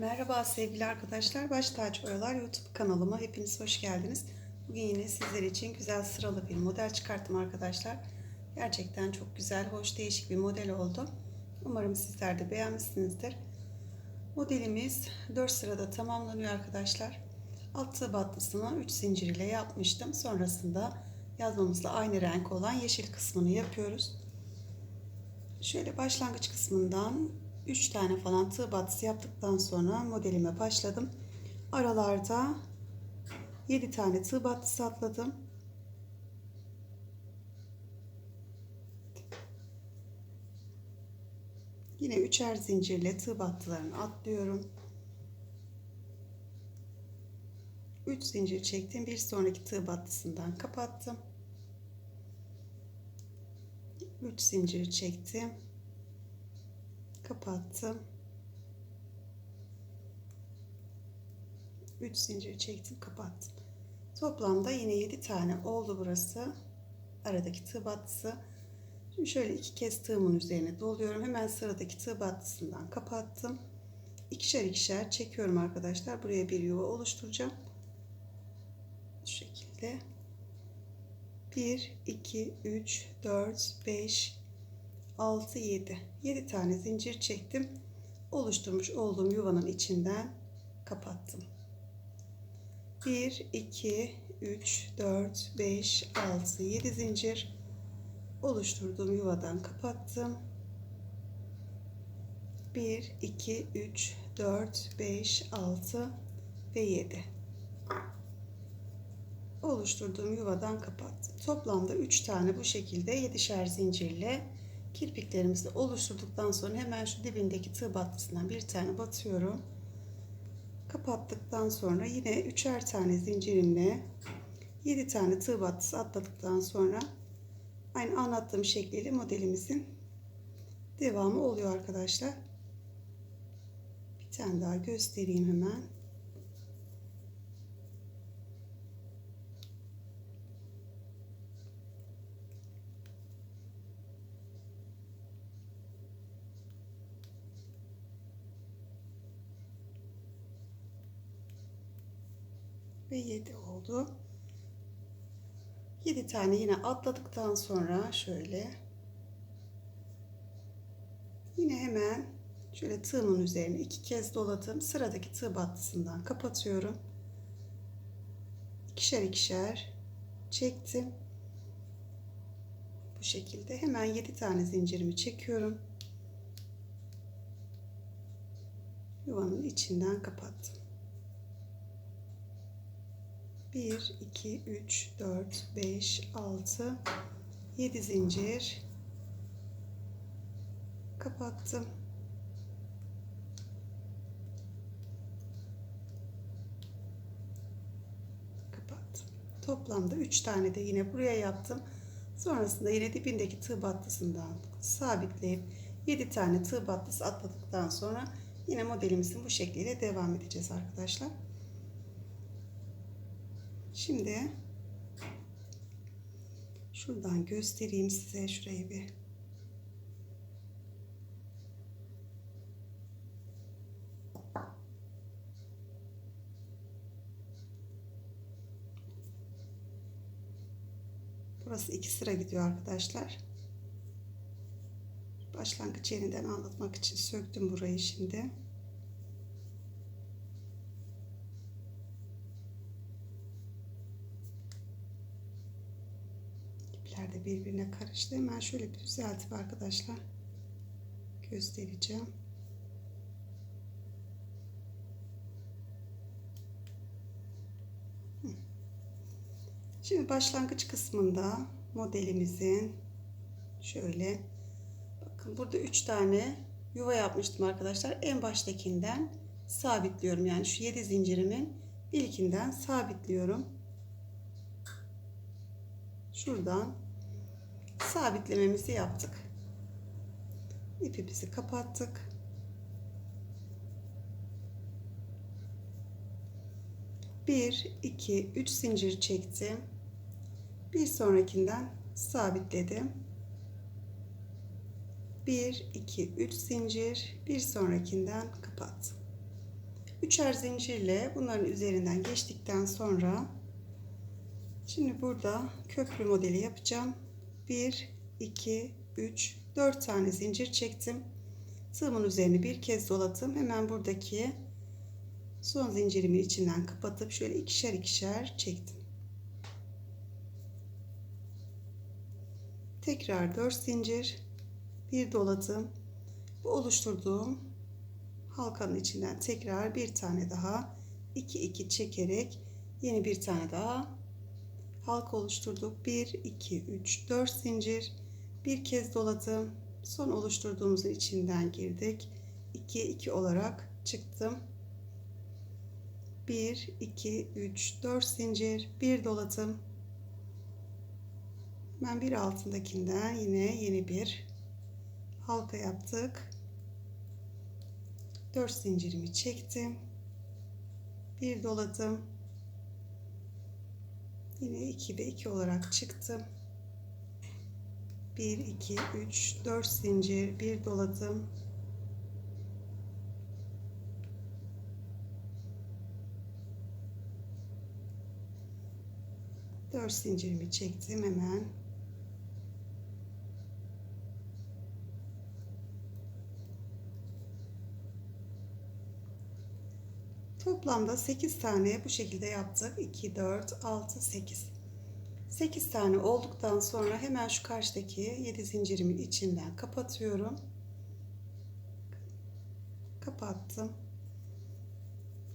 Merhaba sevgili arkadaşlar. Baş Taç Oyalar YouTube kanalıma hepiniz hoş geldiniz. Bugün yine sizler için güzel sıralı bir model çıkarttım arkadaşlar. Gerçekten çok güzel, hoş, değişik bir model oldu. Umarım sizler de beğenmişsinizdir. Modelimiz 4 sırada tamamlanıyor arkadaşlar. Alt tığ battısını 3 zincir ile yapmıştım. Sonrasında yazmamızla aynı renk olan yeşil kısmını yapıyoruz. Şöyle başlangıç kısmından 3 tane falan tığ battısı yaptıktan sonra modelime başladım. Aralarda 7 tane tığ battısı atladım. Yine üçer zincirle tığ battılarını atlıyorum. 3 zincir çektim. Bir sonraki tığ battısından kapattım. 3 zincir çektim kapattım. 3 zincir çektim kapattım. Toplamda yine 7 tane oldu burası. Aradaki tığ battısı. Şimdi şöyle iki kez tığımın üzerine doluyorum. Hemen sıradaki tığ battısından kapattım. İkişer ikişer çekiyorum arkadaşlar. Buraya bir yuva oluşturacağım. Şu şekilde. 1 2 3 4 5 6 7 7 tane zincir çektim. Oluşturmuş olduğum yuvanın içinden kapattım. 1 2 3 4 5 6 7 zincir oluşturduğum yuvadan kapattım. 1 2 3 4 5 6 ve 7 oluşturduğum yuvadan kapattım. Toplamda 3 tane bu şekilde 7'şer zincirle kirpiklerimizi oluşturduktan sonra hemen şu dibindeki tığ battısından bir tane batıyorum. Kapattıktan sonra yine üçer tane zincirimle 7 tane tığ battısı atladıktan sonra aynı anlattığım şekliyle modelimizin devamı oluyor arkadaşlar. Bir tane daha göstereyim hemen. Ve 7 oldu. 7 tane yine atladıktan sonra şöyle yine hemen şöyle tığımın üzerine iki kez doladım. Sıradaki tığ battısından kapatıyorum. İkişer ikişer çektim. Bu şekilde hemen 7 tane zincirimi çekiyorum. Yuvanın içinden kapattım. 1 2 3 4 5 6 7 zincir. Kapattım. Kapattım. Toplamda 3 tane de yine buraya yaptım. Sonrasında yine dibindeki tığ battısından sabitleyip 7 tane tığ battısı atladıktan sonra yine modelimizin bu şekliyle devam edeceğiz arkadaşlar Şimdi şuradan göstereyim size şurayı bir. Burası iki sıra gidiyor arkadaşlar. Başlangıç yeniden anlatmak için söktüm burayı şimdi. ipler de karıştı. Hemen şöyle bir düzeltip arkadaşlar göstereceğim. Şimdi başlangıç kısmında modelimizin şöyle bakın burada 3 tane yuva yapmıştım arkadaşlar. En baştakinden sabitliyorum. Yani şu 7 zincirimin ilkinden sabitliyorum. Şuradan sabitlememizi yaptık. İpimizi kapattık. Bir, iki, üç zincir çektim. Bir sonrakinden sabitledim. Bir, iki, üç zincir. Bir sonrakinden kapattım. Üçer zincirle bunların üzerinden geçtikten sonra şimdi burada köprü modeli yapacağım. 1 2 3 4 tane zincir çektim. Tığımın üzerine bir kez doladım. Hemen buradaki son zincirimin içinden kapatıp şöyle ikişer ikişer çektim. Tekrar 4 zincir, bir doladım. Bu oluşturduğum halkanın içinden tekrar bir tane daha 2 2 çekerek yeni bir tane daha halka oluşturduk. 1 2 3 4 zincir bir kez doladım. Son oluşturduğumuzun içinden girdik. 2 2 olarak çıktım. 1 2 3 4 zincir bir doladım. Ben bir altındakinden yine yeni bir halka yaptık. 4 zincirimi çektim. Bir doladım. Yine 2 ve 2 olarak çıktım. 1 2 3 4 zincir bir doladım. Dört zincirimi çektim hemen Toplamda 8 tane bu şekilde yaptık. 2, 4, 6, 8. 8 tane olduktan sonra hemen şu karşıdaki 7 zincirimin içinden kapatıyorum. Kapattım.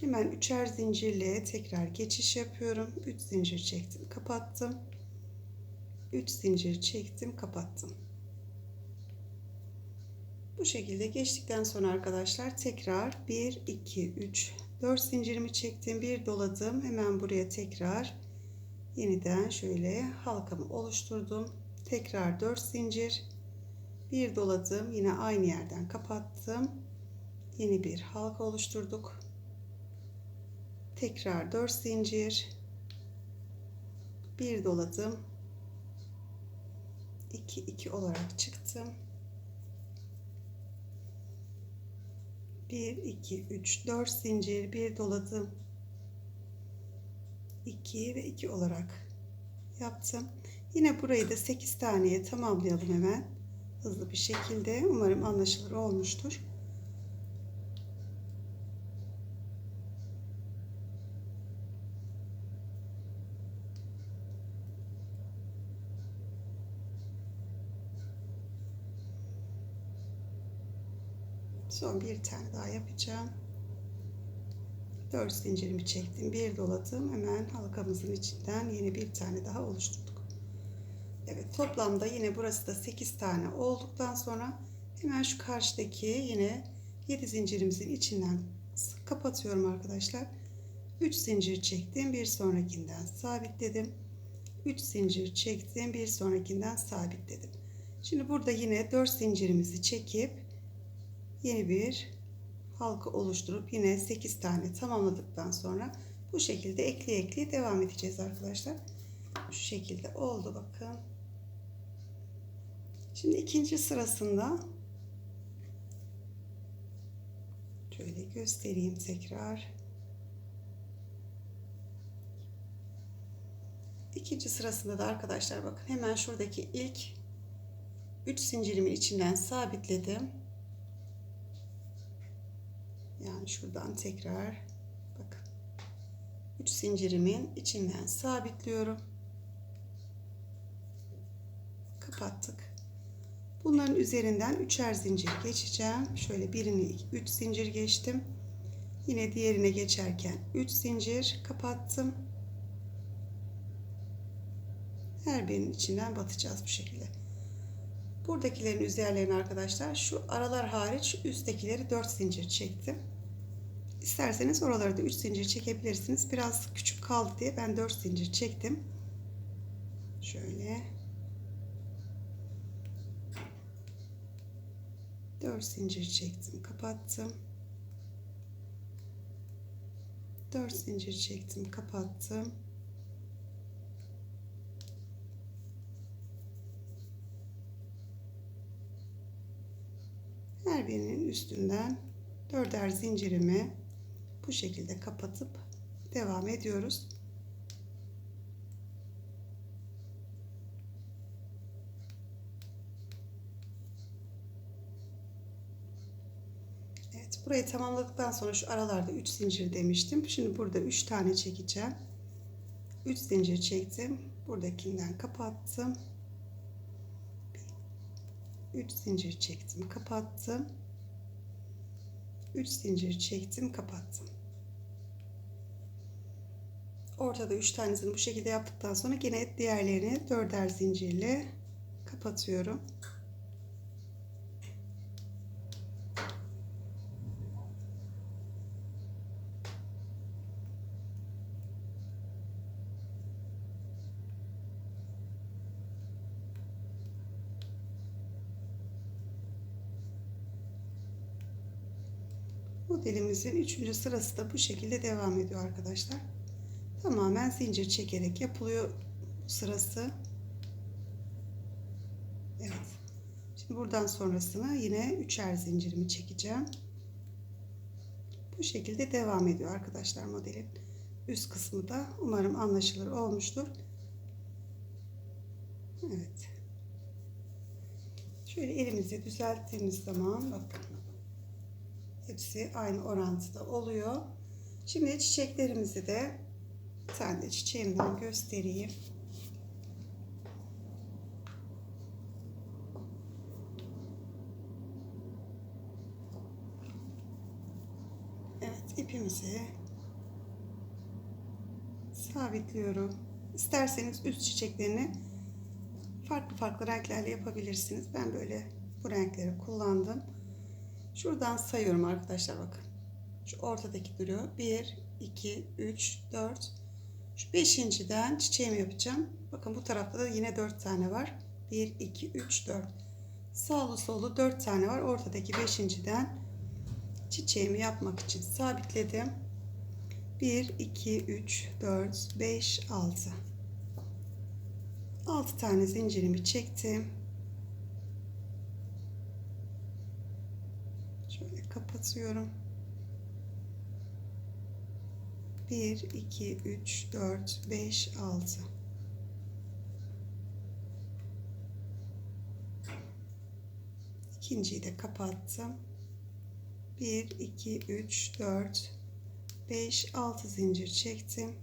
Hemen üçer zincirle tekrar geçiş yapıyorum. 3 zincir çektim, kapattım. 3 zincir çektim, kapattım. Bu şekilde geçtikten sonra arkadaşlar tekrar 1 2 3 4 zincirimi çektim bir doladım. Hemen buraya tekrar yeniden şöyle halkamı oluşturdum. Tekrar 4 zincir. Bir doladım yine aynı yerden kapattım. Yeni bir halka oluşturduk. Tekrar 4 zincir. Bir doladım. 2 2 olarak çıktım 1 2 3 4 zincir bir doladım. 2 ve 2 olarak yaptım. Yine burayı da 8 taneye tamamlayalım hemen. Hızlı bir şekilde. Umarım anlaşılır olmuştur Son bir tane daha yapacağım. 4 zincirimi çektim. Bir doladım. Hemen halkamızın içinden yeni bir tane daha oluşturduk. Evet toplamda yine burası da 8 tane olduktan sonra hemen şu karşıdaki yine 7 zincirimizin içinden kapatıyorum arkadaşlar. 3 zincir çektim. Bir sonrakinden sabitledim. 3 zincir çektim. Bir sonrakinden sabitledim. Şimdi burada yine 4 zincirimizi çekip yeni bir halka oluşturup yine 8 tane tamamladıktan sonra bu şekilde ekleye ekleye devam edeceğiz arkadaşlar. Şu şekilde oldu bakın. Şimdi ikinci sırasında şöyle göstereyim tekrar. İkinci sırasında da arkadaşlar bakın hemen şuradaki ilk 3 zincirimin içinden sabitledim. Yani şuradan tekrar bakın. 3 zincirimin içinden sabitliyorum. Kapattık. Bunların üzerinden üçer zincir geçeceğim. Şöyle birini 3 zincir geçtim. Yine diğerine geçerken 3 zincir kapattım. Her birinin içinden batacağız bu şekilde. Buradakilerin üzerlerine arkadaşlar şu aralar hariç üsttekileri 4 zincir çektim. İsterseniz oraları da 3 zincir çekebilirsiniz. Biraz küçük kaldı diye ben 4 zincir çektim. Şöyle. 4 zincir çektim, kapattım. 4 zincir çektim, kapattım. Her birinin üstünden dörder zincirimi bu şekilde kapatıp devam ediyoruz. Evet, burayı tamamladıktan sonra şu aralarda 3 zincir demiştim. Şimdi burada 3 tane çekeceğim. 3 zincir çektim. Buradakinden kapattım. 3 zincir çektim, kapattım. 3 zincir çektim, kapattım. Ortada 3 tanesini bu şekilde yaptıktan sonra yine diğerlerini dörder zincirle kapatıyorum. Modelimizin üçüncü sırası da bu şekilde devam ediyor arkadaşlar. Tamamen zincir çekerek yapılıyor sırası. Evet. Şimdi buradan sonrasına yine üçer zincirimi çekeceğim. Bu şekilde devam ediyor arkadaşlar modelin üst kısmı da umarım anlaşılır olmuştur. Evet. Şöyle elimizi düzelttiğimiz zaman bakın hepsi aynı orantıda oluyor. Şimdi çiçeklerimizi de bir tane de çiçeğimden göstereyim. Evet ipimizi sabitliyorum. İsterseniz üst çiçeklerini farklı farklı renklerle yapabilirsiniz. Ben böyle bu renkleri kullandım. Şuradan sayıyorum arkadaşlar bakın. Şu ortadaki duruyor. 1, 2, 3, 4. Şu beşinciden çiçeğimi yapacağım. Bakın bu tarafta da yine 4 tane var. 1, 2, 3, 4. Sağlı solu 4 tane var. Ortadaki beşinciden çiçeğimi yapmak için sabitledim. 1, 2, 3, 4, 5, 6. 6 tane zincirimi çektim. Şöyle kapatıyorum. 1, 2, 3, 4, 5, 6. İkinciyi de kapattım. 1, 2, 3, 4, 5, 6 zincir çektim.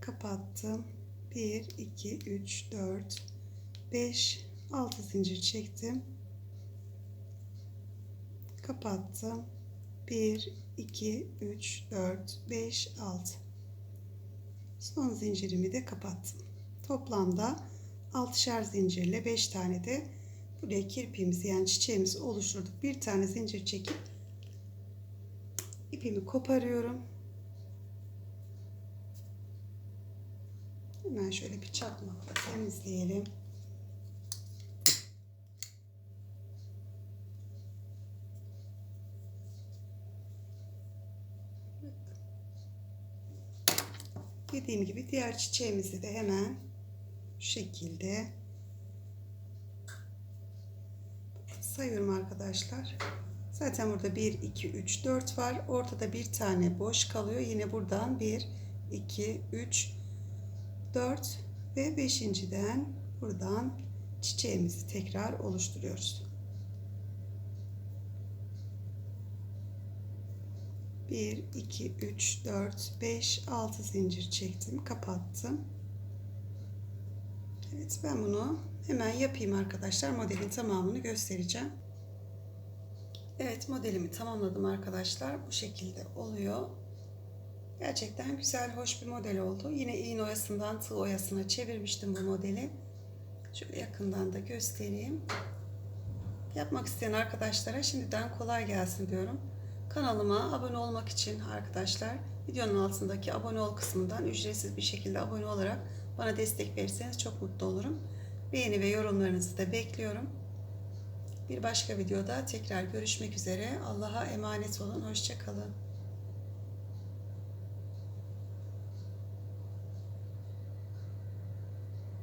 Kapattım. 1, 2, 3, 4, 5, 6 zincir çektim. Kapattım. 1, 2, 3, 4, 5, 6. Son zincirimi de kapattım. Toplamda 6'şer zincirle 5 tane de buraya kirpiğimizi yani çiçeğimizi oluşturduk. Bir tane zincir çekip ipimi koparıyorum. Hemen şöyle bir çakmakla temizleyelim. Dediğim gibi diğer çiçeğimizi de hemen şu şekilde sayıyorum arkadaşlar. Zaten burada 1, 2, 3, 4 var. Ortada bir tane boş kalıyor. Yine buradan 1, 2, 3, 4 ve 5.den buradan çiçeğimizi tekrar oluşturuyoruz. 1, 2, 3, 4, 5, 6 zincir çektim. Kapattım. Evet ben bunu hemen yapayım arkadaşlar. Modelin tamamını göstereceğim. Evet modelimi tamamladım arkadaşlar. Bu şekilde oluyor. Gerçekten güzel, hoş bir model oldu. Yine iğne oyasından tığ oyasına çevirmiştim bu modeli. Şöyle yakından da göstereyim. Yapmak isteyen arkadaşlara şimdiden kolay gelsin diyorum. Kanalıma abone olmak için arkadaşlar videonun altındaki abone ol kısmından ücretsiz bir şekilde abone olarak bana destek verirseniz çok mutlu olurum. Beğeni ve yorumlarınızı da bekliyorum. Bir başka videoda tekrar görüşmek üzere. Allah'a emanet olun. Hoşçakalın.